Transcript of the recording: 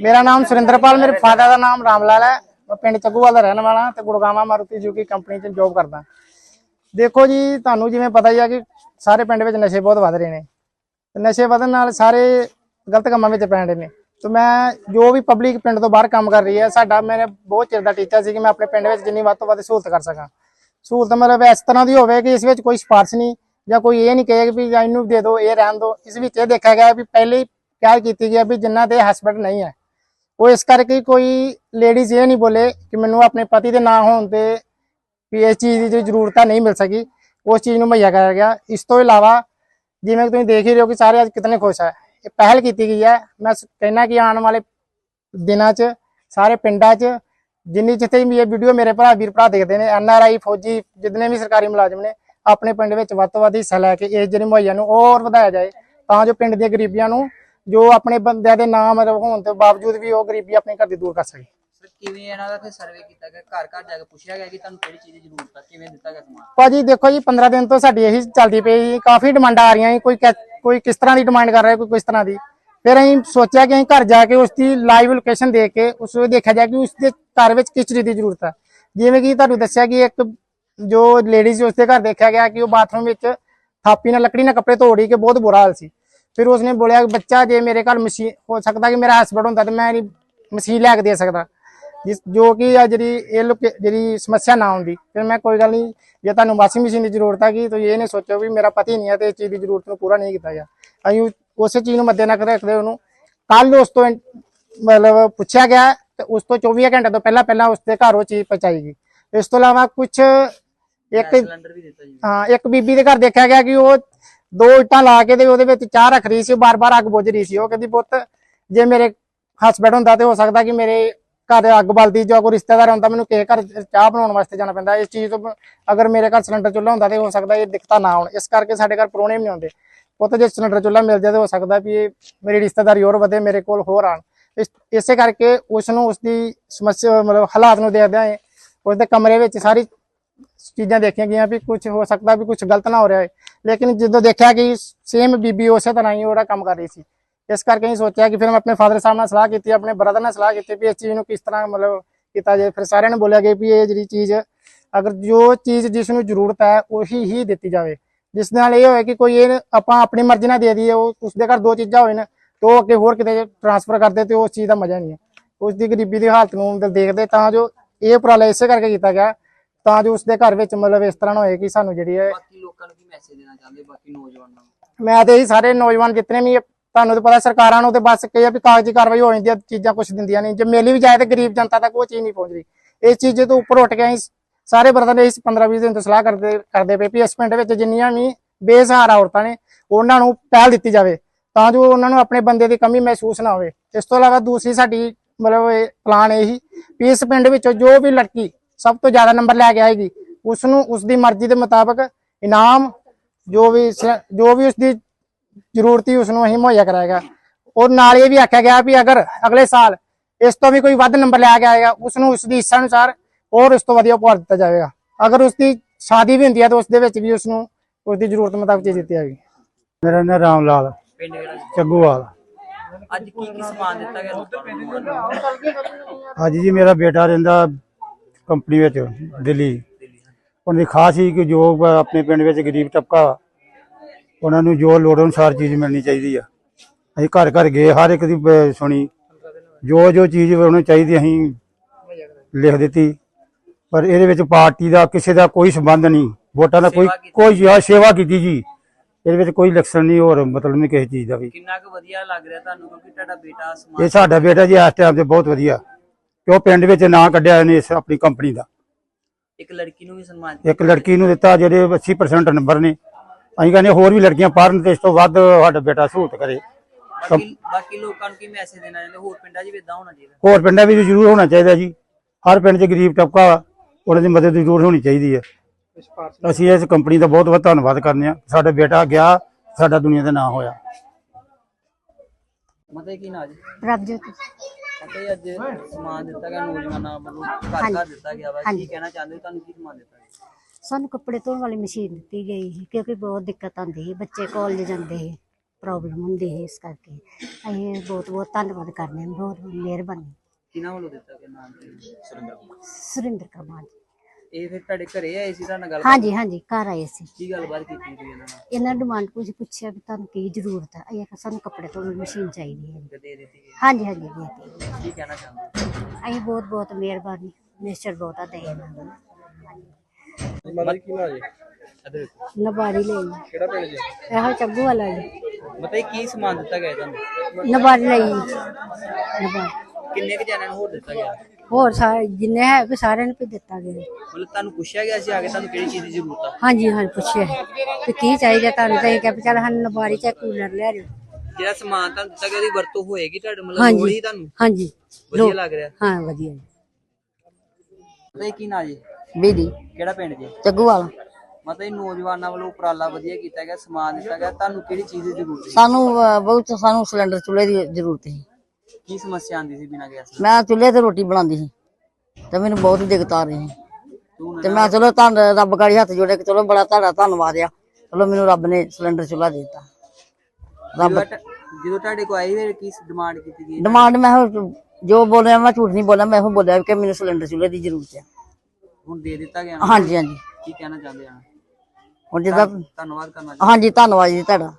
ਮੇਰਾ ਨਾਮ ਸੁਰਿੰਦਰਪਾਲ, ਮੇਰੇ ਫਾਦਰ ਦਾ ਨਾਮ ਰਾਮ ਲਾਲ ਹੈ। ਮੈਂ ਪਿੰਡ ਚੱਗੂਵਾਲ ਦਾ ਰਹਿਣ ਵਾਲਾ, ਤੇ ਗੁੜਗਾਵਾਂ ਮਾਰੂਤੀ ਜੁਕੀ ਕੰਪਨੀ 'ਚ ਜੌਬ ਕਰਦਾ। ਦੇਖੋ ਜੀ, ਤੁਹਾਨੂੰ ਜਿਵੇਂ ਪਤਾ ਹੀ ਆ ਕਿ ਸਾਰੇ ਪਿੰਡ ਵਿੱਚ ਨਸ਼ੇ ਬਹੁਤ ਵੱਧ ਰਹੇ ਨੇ। ਤੇ ਨਸ਼ੇ ਵਧਣ ਨਾਲ ਸਾਰੇ ਗਲਤ ਕੰਮਾਂ ਵਿੱਚ ਪੈਣ ਰਹੇ ਨੇ। ਤੇ ਮੈਂ ਜੋ ਵੀ ਪਬਲਿਕ ਪਿੰਡ ਤੋਂ ਬਾਹਰ ਕੰਮ ਕਰ ਰਹੀ ਹੈ, ਸਾਡਾ ਮੇਰੇ ਬਹੁਤ ਚਿਰ ਦਾ ਟੀਚਾ ਸੀ ਕਿ ਮੈਂ ਆਪਣੇ ਪਿੰਡ ਵਿੱਚ ਜਿੰਨੀ ਵੱਧ ਤੋਂ ਵੱਧ ਸਹੂਲਤ ਕਰ ਸਕਾਂ। ਸਹੂਲਤ ਮਤਲਬ ਇਸ ਤਰ੍ਹਾਂ ਦੀ ਹੋਵੇ ਕਿ ਇਸ ਵਿੱਚ ਕੋਈ ਸਿਫਾਰਸ਼ ਨਹੀਂ, ਜਾਂ ਕੋਈ ਇਹ ਨਹੀਂ ਕਹੇ ਵੀ ਜਾਂ ਇਹਨੂੰ ਦੇ ਦਿਓ, ਇਹ ਰਹਿਣ ਦਿਓ। ਇਸ ਵਿੱਚ ਇਹ ਦੇਖਿਆ ਗਿਆ ਵੀ ਪਹਿਲੇ ਹੀ ਪਿਆਰ ਕੀਤੀ ਗਈ ਹੈ ਵੀ ਜਿਨ੍ਹਾਂ ਦੇ ਹਸਬੰਡ ਨਹੀਂ ਹੈ। ਉਹ ਇਸ ਕਰਕੇ ਕੋਈ ਲੇਡੀਜ਼ ਇਹ ਨਹੀਂ ਬੋਲੇ ਕਿ ਮੈਨੂੰ ਆਪਣੇ ਪਤੀ ਦੇ ਨਾ ਹੋਣ ਤੇ ਵੀ ਇਸ ਚੀਜ਼ ਦੀ ਜੋ ਜ਼ਰੂਰਤ ਨਹੀਂ ਮਿਲ ਸਕੀ। ਉਸ ਚੀਜ਼ ਨੂੰ ਮੁਹੱਈਆ ਕਰਾਇਆ ਗਿਆ। ਇਸ ਤੋਂ ਇਲਾਵਾ ਜਿਵੇਂ ਕਿ ਤੁਸੀਂ ਦੇਖ ਹੀ ਰਹੇ ਹੋ ਕਿ ਸਾਰੇ ਅੱਜ ਕਿਤਨੇ ਖੁਸ਼ ਹੈ ਇਹ ਪਹਿਲ ਕੀਤੀ ਗਈ ਹੈ। ਮੈਂ ਸ- ਕਹਿਣਾ ਕਿ ਆਉਣ ਵਾਲੇ ਦਿਨਾਂ 'ਚ, ਸਾਰੇ ਪਿੰਡਾਂ 'ਚ, ਜਿੰਨੀ ਜਿੱਥੇ ਵੀ ਇਹ ਵੀਡੀਓ ਮੇਰੇ ਭਰਾ, ਵੀਰ ਭਰਾ ਦੇਖਦੇ ਨੇ, ਐਨ ਆਰ ਆਈ, ਫੌਜੀ ਜਿੰਨੇ ਵੀ ਸਰਕਾਰੀ ਮੁਲਾਜ਼ਮ ਨੇ, ਆਪਣੇ ਪਿੰਡ ਵਿੱਚ ਵੱਧ ਤੋਂ ਵੱਧ ਹਿੱਸਾ ਲੈ ਕੇ ਇਸ ਜਿਹੜੀ ਮੁਹੱਈਆ ਨੂੰ ਹੋਰ ਵਧਾਇਆ ਜਾਏ। ਤਾਂ ਜੋ ਪਿੰਡ ਦੀਆਂ ਗਰੀਬੀਆਂ ਨੂੰ ਜੋ ਆਪਣੇ ਬੰਦਿਆਂ ਦੇ ਨਾਮ ਹੋਣ ਤੋਂ ਬਾਵਜੂਦ ਵੀ ਉਹ ਗਰੀਬੀ ਆਪਣੇ ਘਰ ਦੀ ਦੂਰ ਕਰ ਸਕੇ। ਕਿਵੇਂ ਇਹਨਾਂ ਦਾ ਫਿਰ ਸਰਵੇ ਕੀਤਾ ਗਿਆ? ਘਰ ਘਰ ਜਾ ਕੇ ਪੁੱਛਿਆ ਗਿਆ ਕਿ ਤੁਹਾਨੂੰ ਕਿਹੜੀ ਚੀਜ਼ ਦੀ ਜ਼ਰੂਰਤ ਹੈ ਕਿਵੇਂ ਦਿੱਤਾ ਗਿਆ ਸਮਾਨ? ਭਾਜੀ ਦੇਖੋ ਜੀ 15 ਦਿਨ ਤੋਂ ਸਾਡੀ ਇਹੀ ਚੱਲਦੀ ਪਈ ਜੀ ਕਾਫੀ ਡਿਮਾਂਡਾਂ ਆ ਰਹੀਆਂ ਜੀ ਕੋਈ ਕੋਈ ਕਿਸ ਤਰ੍ਹਾਂ ਦੀ ਡਿਮਾਂਡ ਕਰ ਰਿਹਾ ਕੋਈ ਕਿਸ ਤਰ੍ਹਾਂ ਦੀ। ਫਿਰ ਅਸੀਂ ਸੋਚਿਆ ਕਿ ਅਸੀਂ ਘਰ ਜਾ ਕੇ ਉਸ ਦੀ ਲਾਈਵ ਲੋਕੇਸ਼ਨ ਦੇਖ ਕੇ ਉਸ ਨੂੰ ਦੇਖਿਆ ਜਾਏ ਕਿ ਉਸ ਦੇ ਘਰ ਵਿੱਚ ਕਿਸ ਚੀਜ਼ ਦੀ ਜ਼ਰੂਰਤ ਹੈ ਜਿਵੇਂ ਕਿ ਤੁਹਾਨੂੰ ਦੱਸਿਆ ਕਿ ਇੱਕ ਜੋ ਲੇਡੀਜ਼ ਉਸ ਦੇ ਘਰ ਦੇਖਿਆ ਗਿਆ ਕਿ ਉਹ ਬਾਥਰੂਮ ਵਿੱਚ ਥਾਪੀ ਨਾਲ ਲੱਕੜੀ ਨਾਲ ਕੱਪੜੇ ਧੋ ਰਹੀ ਕਿ ਬਹੁਤ ਬੁਰਾ ਹਾਲ ਸੀ। ਫਿਰ ਉਸਨੇ ਬੋਲਿਆ ਕਿ ਬੱਚਾ ਜੇ ਮੇਰੇ ਘਰ ਮਸ਼ੀਨ ਹੋ ਸਕਦਾ ਕਿ ਮੇਰਾ ਹਸਬੰਡ ਹੁੰਦਾ ਤੇ ਮੈਂ ਮਸ਼ੀਨ ਲੈ ਕੇ ਦੇ ਸਕਦਾ। ਜਿਸ ਜੋ ਕਿ ਆ ਜਿਹੜੀ ਇਹ ਲੋਕ- ਜਿਹੜੀ ਸਮੱਸਿਆ ਨਾ ਆਉਂਦੀ ਫਿਰ ਮੈਂ ਕੋਈ ਗੱਲ ਨਹੀਂ ਜੇ ਤੁਹਾਨੂੰ ਵਾਸ਼ਿੰਗ ਮਸ਼ੀਨ ਦੀ ਜ਼ਰੂਰਤ ਹੈਗੀ ਤਾਂ ਇਹ ਨਹੀਂ ਸੋਚੋ ਵੀ ਮੇਰਾ ਪਤੀ ਨਹੀਂ ਹੈ ਤੇ ਇਸ ਚੀਜ਼ ਦੀ ਜ਼ਰੂਰਤ ਨੂੰ ਪੂਰਾ ਨਹੀਂ ਕੀਤਾ ਗਿਆ। ਅਸੀਂ ਉਸ- ਚੀਜ਼ ਨੂੰ ਮੱਦੇਨਜ਼ਰ ਰੱਖਦੇ ਉਹਨੂੰ ਕੱਲ ਉਸ ਤੋਂ ਮਤਲਬ ਪੁੱਛਿਆ ਗਿਆ ਤੇ ਉਸ ਤੋਂ 24 ਘੰਟੇ ਤੋਂ ਪਹਿਲਾਂ ਪਹਿਲਾਂ ਉਸ ਦੇ ਘਰ ਉਹ ਚੀਜ਼ ਪਹੁੰਚਾਈ ਗਈ। ਇਸ ਤੋਂ ਇਲਾਵਾ ਕੁਝ ਇੱਕ ਸਿਲੰਡਰ ਵੀ ਦਿੱਤਾ ਜੀ। ਹਾਂ ਇੱਕ ਬੀਬੀ ਦੇ ਘਰ ਦੇਖਿਆ ਗਿਆ ਕਿ ਉਹ ਦੋ ਇੱਟਾਂ ਲਾ ਕੇ ਤੇ ਉਹਦੇ ਵਿੱਚ ਚਾਹ ਰੱਖ ਰਹੀ ਸੀ, ਉਹ ਬਾਰ-ਬਾਰ ਅੱਗ ਬੁਝ ਰਹੀ ਸੀ। ਉਹ ਕਹਿੰਦੀ, ਪੁੱਤ, ਜੇ ਮੇਰੇ ਹਸਬੰਡ ਹੁੰਦਾ ਤੇ ਹੋ ਸਕਦਾ ਕਿ ਮੇਰੇ ਘਰ ਅੱਗ ਬਲਦੀ ਜਾਂ ਕੋਈ ਰਿਸ਼ਤੇਦਾਰ ਹੁੰਦਾ, ਮੈਨੂੰ ਕਿਸੇ ਘਰ ਚਾਹ ਬਣਾਉਣ ਵਾਸਤੇ ਜਾਣਾ ਪੈਂਦਾ। ਇਸ ਚੀਜ਼ ਤੋਂ ਅਗਰ ਮੇਰੇ ਘਰ ਸਿਲੰਡਰ ਚੁੱਲ੍ਹਾ ਹੁੰਦਾ ਤੇ ਹੋ ਸਕਦਾ ਇਹ ਦਿੱਕਤਾਂ ਨਾ ਆਉਣ। ਇਸ ਕਰਕੇ ਸਾਡੇ ਘਰ ਪਰੋਣੇ ਵੀ ਨਹੀਂ ਆਉਂਦੇ। ਪੁੱਤ, ਜੇ ਸਿਲੰਡਰ ਚੁੱਲ੍ਹਾ ਮਿਲ ਜਾਏ ਹੋ ਸਕਦਾ ਵੀ ਇਹ ਮੇਰੀ ਰਿਸ਼ਤੇਦਾਰੀ ਹੋਰ ਵਧੇ, ਮੇਰੇ ਕੋਲ ਹੋਰ ਆਣ। ਇਸ, ਇਸੇ ਕਰਕੇ ਉਸ ਨੂੰ ਉਸ ਦੀ ਸਮੱਸਿਆ, ਮਤਲਬ ਹਾਲਾਤ ਨੂੰ ਦੇਖਦਿਆਂ ਇਹ ਉਸ ਦੇ ਕਮਰੇ ਵਿੱਚ ਸਾਰੀ ਚੀਜ਼ਾਂ ਦੇਖੀਆਂ ਗਈਆਂ ਵੀ ਕੁਝ ਹੋ ਸਕਦਾ ਵੀ ਕੁਝ ਗਲਤ ਨਾ ਹੋ ਰਿਹਾ ਹੈ ਲੇਕਿਨ ਜਦੋਂ ਦੇਖਿਆ ਕਿ ਸੇਮ ਬੀਬੀ ਉਸੇ ਤਰ੍ਹਾਂ ਹੀ ਉਹਦਾ ਕੰਮ ਕਰ ਰਹੀ ਸੀ, ਇਸ ਕਰਕੇ ਅਸੀਂ ਸੋਚਿਆ ਕਿ ਫਿਰ ਮੈਂ ਆਪਣੇ ਫਾਦਰ ਸਾਹਿਬ ਨਾਲ ਸਲਾਹ ਕੀਤੀ, ਆਪਣੇ ਬ੍ਰਦਰ ਨਾਲ ਸਲਾਹ ਕੀਤੀ ਵੀ ਇਸ ਚੀਜ਼ ਨੂੰ ਕਿਸ ਤਰ੍ਹਾਂ ਮਤਲਬ ਕੀਤਾ ਜਾਏ। ਫਿਰ ਸਾਰਿਆਂ ਨੇ ਬੋਲਿਆ ਕਿ ਵੀ ਇਹ ਜਿਹੜੀ ਚੀਜ਼, ਅਗਰ ਜੋ ਚੀਜ਼ ਜਿਸ ਨੂੰ ਜ਼ਰੂਰਤ ਹੈ ਉਹੀ ਹੀ ਦਿੱਤੀ ਜਾਵੇ। ਜਿਸ ਨਾਲ ਇਹ ਹੋਏ ਕਿ ਕੋਈ ਇਹ ਆਪਾਂ ਆਪਣੀ ਮਰਜ਼ੀ ਨਾਲ ਦੇ ਦਈਏ, ਉਹ ਉਸਦੇ ਘਰ ਦੋ ਚੀਜ਼ਾਂ ਹੋਏ ਨੇ, ਤੇ ਉਹ ਅੱਗੇ ਹੋਰ ਕਿਤੇ ਟ੍ਰਾਂਸਫਰ ਕਰਦੇ ਤੇ ਉਸ ਚੀਜ਼ ਦਾ ਮਜ਼ਾ ਨਹੀਂ ਹੈ। ਉਸ ਦੀ ਗਰੀਬੀ ਦੀ ਹਾਲਤ ਨੂੰ ਦੇਖਦੇ ਤਾਂ ਜੋ ਇਹ ਉਪਰਾਲਾ ਇਸੇ ਕਰਕੇ ਕੀਤਾ ਗਿਆ, ਤਾਂ ਜੋ ਉਸਦੇ ਘਰ ਵਿੱਚ ਮਤਲਬ ਇਸ ਤਰ੍ਹਾਂ ਨਾ ਹੋਏ ਕਿ ਸਾਨੂੰ ਜਿਹੜੀ ਹੈ ਲੋਕਾਂ ਨੂੰ ਕੀ ਮੈਸੇਜ ਦੇਣਾ ਚਾਹੁੰਦੇ ਬਾਕੀ ਨੌਜਵਾਨਾਂ ਨੂੰ? ਮੈਂ ਤੇ ਇਹ ਸਾਰੇ ਨੌਜਵਾਨ ਜਿਤਨੇ ਵੀ ਤੁਹਾਨੂੰ ਤਾਂ ਪਤਾ ਸਰਕਾਰਾਂ ਨੂੰ ਤੇ ਬਸ ਕਹੇ ਵੀ ਕਾਗਜ਼ੀ ਕਾਰਵਾਈ ਹੋ ਜਾਂਦੀ ਆ, ਚੀਜ਼ਾਂ ਕੁਝ ਦਿੰਦੀਆਂ ਨਹੀਂ। ਜੇ ਮਿਲੀ ਵੀ ਜਾਏ ਤੇ ਗਰੀਬ ਜਨਤਾ ਤੱਕ ਉਹ ਚੀਜ਼ ਨਹੀਂ ਪਹੁੰਚ ਇਸ ਚੀਜ਼ ਤੋਂ ਉੱਪਰ ਉੱਠ ਕੇ ਅਸੀਂ ਸਾਰੇ ਬਰਦਰ ਨੇ ਇਸ 15 20 ਦਿਨ ਤੋਂ ਸਲਾਹ ਕਰਦੇ ਕਰਦੇ ਪਏ ਵੀ ਇਸ ਪਿੰਡ ਵਿੱਚ ਜਿੰਨੀਆਂ ਵੀ ਬੇਸਹਾਰਾ ਔਰਤਾਂ ਨੇ, ਉਹਨਾਂ ਨੂੰ ਪਹਿਲ ਦਿੱਤੀ ਜਾਵੇ। ਤਾਂ ਜੋ ਉਹਨਾਂ ਨੂੰ ਆਪਣੇ ਬੰਦੇ ਦੀ ਕਮੀ ਮਹਿਸੂਸ ਨਾ ਹੋਵੇ। ਇਸ ਤੋਂ ਇਲਾਵਾ ਦੂਸਰੀ ਸਾਡੀ ਮਤਲਬ ਪਲਾਨ ਇਹ ਹੀ ਵੀ ਇਸ ਪਿੰਡ ਵਿੱਚੋਂ ਜੋ ਵੀ ਲੜਕੀ ਸਭ ਤੋਂ ਜ਼ਿਆਦਾ ਨੰਬਰ ਲੈ ਕੇ ਆਏਗੀ ਉਸ ਨੂੰ ਉਸ ਦੀ ਮਰਜ਼ੀ ਦੇ ਮੁਤਾਬਕ ਇਨਾਮ ਜੋ ਵੀ ਜੋ ਵੀ ਉਸ ਦੀ ਜ਼ਰੂਰਤ ਹੀ ਉਸ ਨੂੰ ਅਸੀਂ ਮੁਹੱਈਆ ਕਰਾਏਗਾ ਔਰ ਨਾਲ ਇਹ ਵੀ ਆਖਿਆ ਗਿਆ ਵੀ ਅਗਰ ਅਗਲੇ ਸਾਲ ਇਸ ਤੋਂ ਵੀ ਕੋਈ ਵੱਧ ਨੰਬਰ ਲੈ ਕੇ ਆਏਗਾ ਉਸ ਨੂੰ ਉਸ ਦੀ ਇੱਛਾ ਅਨੁਸਾਰ ਹੋਰ ਉਸ ਤੋਂ ਵਧੀਆ ਉਪਹਾਰ ਦਿੱਤਾ ਜਾਵੇਗਾ। ਅਗਰ ਉਸ ਦੀ ਸ਼ਾਦੀ ਵੀ ਹੁੰਦੀ ਹੈ ਤਾਂ ਉਸ ਦੇ ਵਿੱਚ ਵੀ ਉਸ ਨੂੰ ਉਸ ਦੀ ਜ਼ਰੂਰਤ ਮੁਤਾਬਕ ਚੀਜ਼ ਦਿੱਤੀ ਜਾਵੇਗੀ। ਮੇਰਾ ਨਾਮ ਰਾਮ ਲਾਲ ਪਿੰਡ ਕਿਹੜਾ ਜੀ? ਚੱਗੂਵਾਲ। ਅੱਜ ਕੀ ਕੀ ਸਮਾਨ ਦਿੱਤਾ ਗਿਆ ਅੱਜ ਜੀ ਮੇਰਾ ਬੇਟਾ ਰਹਿੰਦਾ ਕੰਪਨੀ ਵਿੱਚ ਦਿੱਲੀ। ਉਹਦੀ ਖਾਸ ਹੀ ਕਿ ਜੋ ਆਪਣੇ ਪਿੰਡ ਵਿੱਚ ਗਰੀਬ ਤਬਕਾ ਉਹਨਾਂ ਨੂੰ ਜੋ ਲੋੜ ਅਨੁਸਾਰ ਚੀਜ਼ ਮਿਲਣੀ ਚਾਹੀਦੀ ਆ। ਅਸੀਂ ਘਰ ਘਰ ਗਏ ਹਰ ਇੱਕ ਦੀ ਸੁਣੀ। ਜੋ ਜੋ ਚੀਜ਼ ਉਹਨੂੰ ਚਾਹੀਦੀ ਅਸੀਂ ਲਿਖ ਦਿੱਤੀ। ਪਰ ਇਹਦੇ ਵਿੱਚ ਪਾਰਟੀ ਦਾ ਕਿਸੇ ਦਾ ਕੋਈ ਸੰਬੰਧ ਨਹੀਂ। ਵੋਟਾਂ ਦਾ ਕੋਈ। ਕੋਈ ਸੇਵਾ ਕੀਤੀ ਜੀ। ਇਹਦੇ ਵਿੱਚ ਕੋਈ ਇਲੈਕਸ਼ਨ ਨਹੀਂ ਹੋਰ ਮਤਲਬ ਨਹੀਂ ਕਿਸੇ ਚੀਜ਼ ਦਾ ਵੀ। ਕਿੰਨਾ ਕੁ ਵਧੀਆ ਲੱਗ ਰਿਹਾ ਤੁਹਾਨੂੰ ਕਿਉਂਕਿ ਤੁਹਾਡਾ ਬੇਟਾ ਇਹ ਸਾਡਾ ਬੇਟਾ ਜੀ ਇਸ ਟਾਈਮ ਤੇ ਬਹੁਤ ਵਧੀਆ। ਕਿ ਉਹ ਪਿੰਡ ਵਿੱਚ ਨਾਂ ਕੱਢਿਆ ਇਹਨੇ ਇਸ ਆਪਣੀ ਕੰਪਨੀ ਦਾ। ਇੱਕ ਲੜਕੀ ਨੂੰ ਵੀ ਸਨਮਾਨ ਇੱਕ ਲੜਕੀ ਨੂੰ ਦਿੱਤਾ ਜਿਹੜੇ 80% ਨੰਬਰ ਨੇ। ਅਸੀਂ ਕਹਿੰਦੇ ਹੋਰ ਵੀ ਲੜਕੀਆਂ ਪੜ੍ਹਨ ਤੇ ਇਸ ਤੋਂ ਵੱਧ ਸਾਡਾ ਬੇਟਾ ਸਹੂਲਤ ਕਰੇ। ਬਾਕੀ ਬਾਕੀ ਲੋਕਾਂ ਨੂੰ ਕੀ ਮੈਸੇਜ ਦੇਣਾ ਚਾਹੁੰਦੇ? ਹੋਰ ਪਿੰਡਾਂ 'ਚ ਵੀ ਇਦਾਂ ਹੋਣਾ ਚਾਹੀਦਾ। ਹੋਰ ਪਿੰਡਾਂ ਵਿੱਚ ਜ਼ਰੂਰ ਹੋਣਾ ਚਾਹੀਦਾ ਜੀ। ਹਰ ਪਿੰਡ 'ਚ ਗਰੀਬ ਤਬਕਾ ਉਹਨਾਂ ਦੀ ਮਦਦ ਜ਼ਰੂਰ ਹੋਣੀ ਚਾਹੀਦੀ ਹੈ। ਅਸੀਂ ਇਸ ਕੰਪਨੀ ਦਾ ਬਹੁਤ ਬਹੁਤ ਧੰਨਵਾਦ ਕਰਨੇ ਆ ਸਾਡਾ ਬੇਟਾ ਗਿਆ ਸਾਡਾ ਦੁਨੀਆ ਦਾ ਨਾਂ ਹੋਇਆ। ਮਤੇ ਕੀ ਨਾ ਜੀ? ਪ੍ਰਭਜੋਤ। ਮਤੇ ਅੱਜ ਸਮਾਨ ਦਿੱਤਾ ਗਿਆ ਨੌਜਵਾਨਾਂ ਵੱਲੋਂ ਘਰ ਘਰ ਦਿੱਤਾ ਗਿਆ ਵਾ। ਕੀ ਕਹਿਣਾ ਚਾਹੁੰਦੇ ਹੋ? ਤੁਹਾਨੂੰ ਕੀ ਸਮਾਨ ਦਿੱਤਾ ਗਿਆ? ਸਾਨੂੰ ਕੱਪੜੇ ਧੋਣ ਵਾਲੀ ਮਸ਼ੀਨ ਦਿੱਤੀ ਗਈ ਸੀ ਕਿਉਂਕਿ ਬਹੁਤ ਦਿੱਕਤ ਆਉਂਦੀ ਸੀ। ਬੱਚੇ ਕਾਲਜ ਜਾਂਦੇ ਸੀ ਪ੍ਰੋਬਲਮ ਹੁੰਦੀ ਹੈ ਇਸ ਕਰਕੇ। ਅਸੀਂ ਬਹੁਤ ਬਹੁਤ ਧੰਨਵਾਦ ਕਰਦੇ ਹਾਂ ਬਹੁਤ ਬਹੁਤ ਮਿਹਰਬਾਨੀ। ਕਿਹਨਾਂ ਵੱਲੋਂ ਦਿੱਤਾ ਗਿਆ ਨਾਮ? ਸੁਰਿੰਦਰ ਸੁਰਿੰਦਰ ਕੁਮਾਰ ਜੀ। ਇਹ ਫਿਰ ਤੁਹਾਡੇ ਘਰੇ ਆਏ ਸੀ ਤੁਹਾਡੇ ਨਾਲ ਗੱਲ ਹਾਂਜੀ ਹਾਂਜੀ ਘਰ ਆਏ ਸੀ। ਕੀ ਗੱਲਬਾਤ ਕੀਤੀ ਸੀ ਇਹਨਾਂ ਨਾਲ? ਇਹਨਾਂ ਡਿਮਾਂਡ ਕੁਝ ਪੁੱਛਿਆ ਵੀ ਤੁਹਾਨੂੰ ਕੀ ਜ਼ਰੂਰਤ ਹੈ ਅਸੀਂ ਆਖਿਆ ਸਾਨੂੰ ਕੱਪੜੇ ਧੋਣ ਦੀ ਮਸ਼ੀਨ ਚਾਹੀਦੀ ਹੈ ਕਿ ਦੇ ਦਿੱਤੀ ਗਈ। ਹਾਂਜੀ ਹਾਂਜੀ ਦੇ ਕੇ ਕੀ ਕਹਿਣਾ ਚਾਹੁੰਦੇ ਅਸੀਂ ਬਹੁਤ ਬਹੁਤ ਮਿਹਰਬਾਨੀ ਮਿਸਟਰ ਬਹੁਤਾ ਦੇ ਇਹਨਾਂ ਦਾ। ਮਤਲਬ ਕੀ ਨਾ ਜੀ? ਅਦਰ ਨਬਾਰੀ ਲਈ ਕਿਹੜਾ ਪਿੰਡ ਜੀ? ਇਹੋ ਚੱਗੂ ਵਾਲਾ ਜੀ। ਮਤਲਬ ਕੀ ਸਮਾਨ ਦਿੱਤਾ ਗਿਆ ਤੁਹਾਨੂੰ? ਨਬਾਰੀ ਲਈ ਨਬਾਰੀ। ਕਿੰਨੇ ਕੁ ਜਣਿਆਂ ਨੂੰ ਹੋਰ ਦਿੱਤਾ ਗਿਆ? ਹੋਰ ਸਾਰੇ ਜਿੰਨੇ ਹੈ ਵੀ ਸਾਰਿਆਂ ਨੂੰ ਵੀ ਦਿੱਤਾ ਗਿਆ। ਮਤਲਬ ਤੁਹਾਨੂੰ ਪੁੱਛਿਆ ਗਿਆ ਸੀ ਆ ਕੇ ਤੁਹਾਨੂੰ ਕਿਹੜੀ ਚੀਜ਼ ਦੀ ਜ਼ਰੂਰਤ ਆ? ਹਾਂਜੀ ਹਾਂ ਪੁੱਛਿਆ। ਤੇ ਕੀ ਚਾਹੀਦਾ ਤੁਹਾਨੂੰ? ਤਾਂ ਇਹ ਕਿ ਚੱਲ ਸਾਨੂੰ ਨਬਾਰੀ ਚ ਕੂਲਰ ਲੈ ਦਿਓ। ਜਿਹੜਾ ਸਮਾਨ ਤੁਹਾਨੂੰ ਦਿੱਤਾ ਗਿਆ ਉਹਦੀ ਵਰਤੋਂ ਹੋਏਗੀ ਤੁਹਾਡੇ ਮਤਲਬ। ਲੋੜ ਹੀ ਤੁਹਾਨੂੰ? ਹਾਂਜੀ। ਵਧੀਆ ਲੱਗ ਰਿਹਾ। ਹਾਂ ਵਧੀਆ। ਜੀ ਕੀ ਨਾ ਜੀ? ਬੀਦੀ ਕਿਹੜਾ ਪਿੰਡ ਜੀ? ਚੱਗੂ ਵਾਲਾ। ਮਤਲਬ ਇਹ ਨੌਜਵਾਨਾਂ ਵੱਲੋਂ ਉਪਰਾਲਾ ਵਧੀਆ ਕੀਤਾ ਗਿਆ ਸਮਾਨ ਦਿੱਤਾ ਗਿਆ। ਤੁਹਾਨੂੰ ਕਿਹੜੀ ਚੀਜ਼ ਦੀ ਜ਼ਰੂਰਤ ਸੀ? ਸਾਨੂੰ ਅਹ, ਬਹੁਤ ਸਾਨੂੰ ਸਿਲੰਡਰ ਚੁੱਲ੍ਹੇ ਦੀ ਜ਼ਰੂਰਤ ਸੀ। ਕੀ ਸਮੱਸਿਆ ਆਂਦੀ ਸੀ ਬਿਨਾਂ ਗੈਸ? ਮੈਂ ਚੁੱਲ੍ਹੇ ਤੇ ਰੋਟੀ ਬਣਾਉਂਦੀ ਸੀ ਤੇ ਮੈਨੂੰ ਬਹੁਤ ਦਿੱਕਤ ਆ ਰਹੀ ਸੀ। ਤੂੰ ਤੇ ਮੈਂ ਚਲੋ ਧੰਨ ਰੱਬ ਗਾੜੀ ਹੱਥ ਜੋੜੇ ਕਿ ਚਲੋ ਬੜਾ ਤੁਹਾਡਾ ਧੰਨਵਾਦ ਆ। ਚਲੋ ਮੈਨੂੰ ਰੱਬ ਨੇ ਸਿਲੰਡਰ ਚੁੱਲ੍ਹਾ ਦੇ ਦਿੱਤਾ। ਰੱਬ ਜਦੋਂ ਟ- ਜਦੋਂ ਤੁਹਾਡੇ ਕੋਲ ਆਈ ਫਿਰ ਕੀ ਡਿਮਾਂਡ ਕੀਤੀ ਗਈ? ਡਿਮਾਂਡ ਮੈਂ ਜੋ ਬੋਲਿਆ ਮੈਂ ਝੂਠ ਨਹੀਂ ਬੋਲਿਆ ਮੈਂ ਇਹੋ ਬੋਲਿਆ ਕਿ ਮੈਨੂੰ ਸਿਲੰਡਰ ਚੁੱਲ੍ਹੇ ਦੀ ਜ਼ਰੂਰਤ ਹੈ ਹੁਣ ਦੇ ਦਿੱਤਾ ਗਿਆ? ਹਾਂਜੀ ਹਾਂਜੀ। ਕੀ ਕਹਿਣਾ ਚਾਹੁੰਦੇ ਆ? ਹੁਣ ਜਿੱਦਾਂ ਧੰਨਵਾਦ ਕਰਨਾ ਹਾਂਜੀ ਧੰਨਵਾਦ ਜੀ ਤੁਹਾਡਾ।